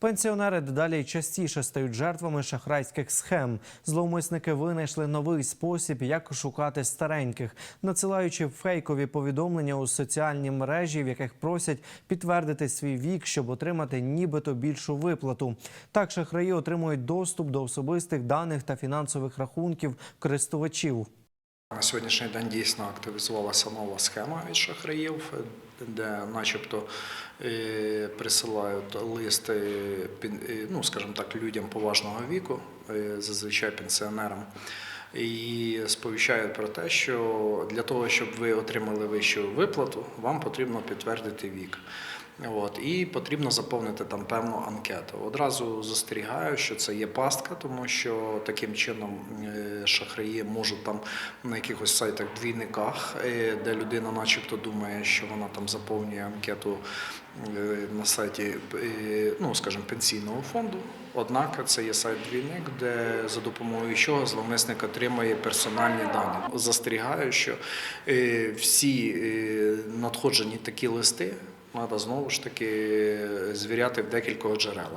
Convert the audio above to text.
Пенсіонери дедалі частіше стають жертвами шахрайських схем. Зловмисники винайшли новий спосіб, як шукати стареньких, надсилаючи фейкові повідомлення у соціальні мережі, в яких просять підтвердити свій вік, щоб отримати нібито більшу виплату. Так шахраї отримують доступ до особистих даних та фінансових рахунків користувачів. На сьогоднішній день дійсно активізувалася нова схема від шахраїв, де начебто е, присилають листи, е, ну, скажімо так, людям поважного віку, е, зазвичай пенсіонерам, і сповіщають про те, що для того, щоб ви отримали вищу виплату, вам потрібно підтвердити вік. От, і потрібно заповнити там певну анкету. Одразу застерігаю, що це є пастка, тому що таким чином е, шахраї можуть там на якихось сайтах двійниках, е, де людина, начебто, думає, що вона там заповнює анкету е, на сайті, ну скажімо, пенсійного фонду. Однак це є сайт двійник, де за допомогою чого зловмисник отримує персональні дані. Застерігаю, що всі надходжені такі листи треба знову ж таки звіряти в декількох джерелах.